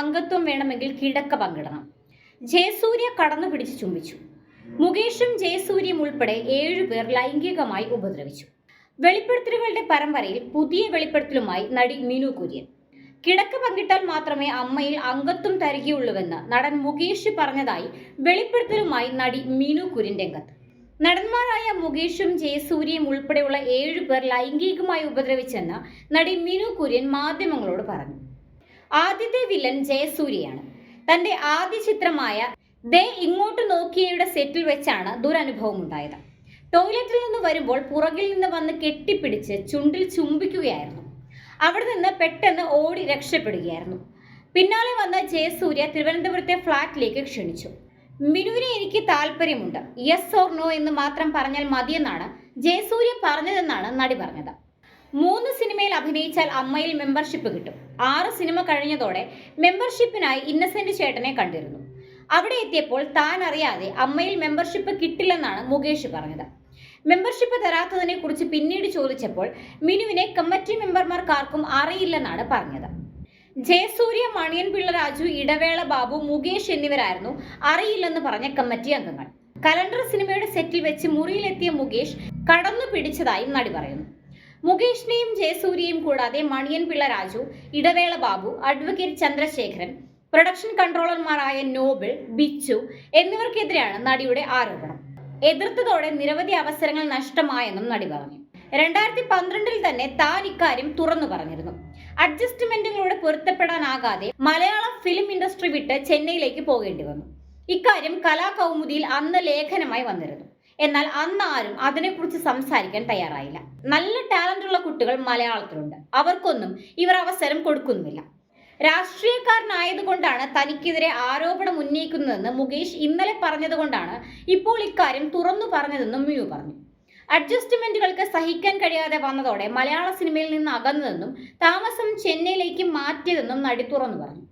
അംഗത്വം വേണമെങ്കിൽ കിടക്ക പങ്കിടണം. ജയസൂര്യ കടന്നു പിടിച്ച് ചുംബിച്ചു. മുകേഷും ജയസൂര്യയും ഉൾപ്പെടെ ഏഴുപേർ ലൈംഗികമായി ഉപദ്രവിച്ചു. വെളിപ്പെടുത്തലുകളുടെ പരമ്പരയിൽ പുതിയ വെളിപ്പെടുത്തലുമായി നടി മിനു കുര്യൻ. കിടക്ക പങ്കിട്ടാൽ മാത്രമേ അമ്മയിൽ അംഗത്വം തരികയുള്ളൂവെന്ന് നടൻ മുകേഷ് പറഞ്ഞതായി വെളിപ്പെടുത്തലുമായി നടി മിനു കുര്യൻ രംഗത്ത്. നടന്മാരായ മുകേഷും ജയസൂര്യയും ഉൾപ്പെടെയുള്ള ഏഴുപേർ ലൈംഗികമായി ഉപദ്രവിച്ചെന്ന് നടി മിനു കുര്യൻ മാധ്യമങ്ങളോട് പറഞ്ഞു. ആദ്യത്തെ വില്ലൻ ജയസൂര്യയാണ്. തന്റെ ആദ്യ ചിത്രമായ ദേ ഇങ്ങോട്ട് നോക്കിയയുടെ സെറ്റിൽ വെച്ചാണ് ദുരനുഭവം ഉണ്ടായത്. ടോയ്ലറ്റിൽ നിന്ന് വരുമ്പോൾ പുറകിൽ നിന്ന് വന്ന് കെട്ടിപ്പിടിച്ച് ചുണ്ടിൽ ചുംബിക്കുകയായിരുന്നു. അവിടെ നിന്ന് പെട്ടെന്ന് ഓടി രക്ഷപ്പെടുകയായിരുന്നു. പിന്നാലെ വന്ന ജയസൂര്യ തിരുവനന്തപുരത്തെ ഫ്ളാറ്റിലേക്ക് ക്ഷണിച്ചു. മിനുവിനെ എനിക്ക് താല്പര്യമുണ്ട്. യെസ് ഓർ നോ എന്ന് മാത്രം പറഞ്ഞാൽ മതിയെന്നാണ് ജയസൂര്യ പറഞ്ഞതെന്നാണ് നടി പറഞ്ഞത്. മൂന്ന് സിനിമയിൽ അഭിനയിച്ചാൽ അമ്മയിൽ മെമ്പർഷിപ്പ് കിട്ടും. ആറ് സിനിമ കഴിഞ്ഞതോടെ മെമ്പർഷിപ്പിനായി ഇന്നസെന്റ് ചേട്ടനെ കണ്ടിരുന്നു. അവിടെ എത്തിയപ്പോൾ താൻ അറിയാതെ അമ്മയിൽ മെമ്പർഷിപ്പ് കിട്ടില്ലെന്നാണ് മുകേഷ് പറഞ്ഞത്. മെമ്പർഷിപ്പ് തരാത്തതിനെ കുറിച്ച് പിന്നീട് ചോദിച്ചപ്പോൾ മിനുവിനെ കമ്മിറ്റി മെമ്പർമാർക്കാർക്കും അറിയില്ലെന്നാണ് പറഞ്ഞത്. ജയസൂര്യ മണിയൻ പിള്ള രാജു ഇടവേള ബാബു മുകേഷ് എന്നിവരായിരുന്നു അറിയില്ലെന്ന് പറഞ്ഞ കമ്മിറ്റി അംഗങ്ങൾ. കലണ്ടർ സിനിമയുടെ സെറ്റിൽ വെച്ച് മുറിയിലെത്തിയ മുകേഷ് കടന്നു പിടിച്ചതായും നടി പറയുന്നു. മുകേഷിനെയും ജയസൂര്യയും കൂടാതെ മണിയൻ പിള്ള രാജു ഇടവേള ബാബു അഡ്വക്കേറ്റ് ചന്ദ്രശേഖരൻ പ്രൊഡക്ഷൻ കൺട്രോളർമാരായ നോബിൾ ബിച്ചു എന്നിവർക്കെതിരെയാണ് നടിയുടെ ആരോപണം. എതിർത്തതോടെ നിരവധി അവസരങ്ങൾ നഷ്ടമായെന്നും നടി പറഞ്ഞു. രണ്ടായിരത്തി പന്ത്രണ്ടിൽ തന്നെ താൻ ഇക്കാര്യം തുറന്നു പറഞ്ഞിരുന്നു. അഡ്ജസ്റ്റ്മെന്റുകളോട് പൊരുത്തപ്പെടാനാകാതെ മലയാള ഫിലിം ഇൻഡസ്ട്രി വിട്ട് ചെന്നൈയിലേക്ക് പോകേണ്ടി വന്നു. ഇക്കാര്യം കലാകൗമുദിയിൽ അന്ന് ലേഖനമായി വന്നിരുന്നു. എന്നാൽ അന്ന് ആരും അതിനെക്കുറിച്ച് സംസാരിക്കാൻ തയ്യാറായില്ല. നല്ല ടാലന്റ് ഉള്ള കുട്ടികൾ മലയാളത്തിലുണ്ട്. അവർക്കൊന്നും ഇവർ അവസരം കൊടുക്കുന്നില്ല. രാഷ്ട്രീയക്കാരനായതുകൊണ്ടാണ് തനിക്കെതിരെ ആരോപണം ഉന്നയിക്കുന്നതെന്ന് മുകേഷ് ഇന്നലെ പറഞ്ഞതുകൊണ്ടാണ് ഇപ്പോൾ ഇക്കാര്യം തുറന്നു പറഞ്ഞതെന്നും മിയു പറഞ്ഞു. അഡ്ജസ്റ്റ്മെന്റുകൾക്ക് സഹിക്കാൻ കഴിയാതെ വന്നതോടെ മലയാള സിനിമയിൽ നിന്ന് അകന്നതെന്നും താമസം ചെന്നൈയിലേക്ക് മാറ്റിയതെന്നും നടി തുറന്നു പറഞ്ഞു.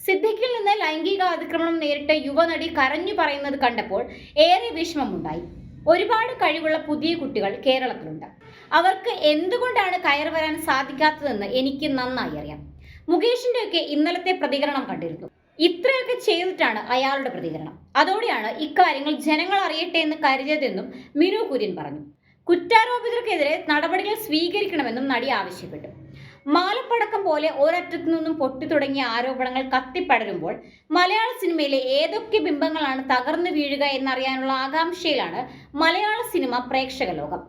സിദ്ദിഖിൽ നിന്ന് ലൈംഗിക അതിക്രമണം നേരിട്ട യുവനടി കരഞ്ഞു പറയുന്നത് കണ്ടപ്പോൾ ഏറെ വിഷമമുണ്ടായി. ഒരുപാട് കഴിവുള്ള പുതിയ കുട്ടികൾ കേരളത്തിലുണ്ട്. അവർക്ക് എന്തുകൊണ്ടാണ് കയറി വരാൻ സാധിക്കാത്തതെന്ന് എനിക്ക് നന്നായി അറിയാം. മുകേഷിന്റെയൊക്കെ ഇന്നലത്തെ പ്രതികരണം കണ്ടിരുന്നു. ഇത്രയൊക്കെ ചെയ്തിട്ടാണ് അയാളുടെ പ്രതികരണം. അതോടെയാണ് ഇക്കാര്യങ്ങൾ ജനങ്ങൾ അറിയട്ടെ എന്ന് കരുതിയതെന്നും മിനു കുര്യൻ പറഞ്ഞു. കുറ്റാരോപിതർക്കെതിരെ നടപടികൾ സ്വീകരിക്കണമെന്നും നടി ആവശ്യപ്പെട്ടു. മാലപ്പടക്കം പോലെ ഒരറ്റത്തു നിന്നും പൊട്ടി തുടങ്ങിയ ആരോപണങ്ങൾ കത്തിപ്പടരുമ്പോൾ മലയാള സിനിമയിലെ ഏതൊക്കെ ബിംബങ്ങളാണ് തകർന്നു വീഴുക എന്നറിയാനുള്ള ആകാംക്ഷയിലാണ് മലയാള സിനിമ പ്രേക്ഷക ലോകം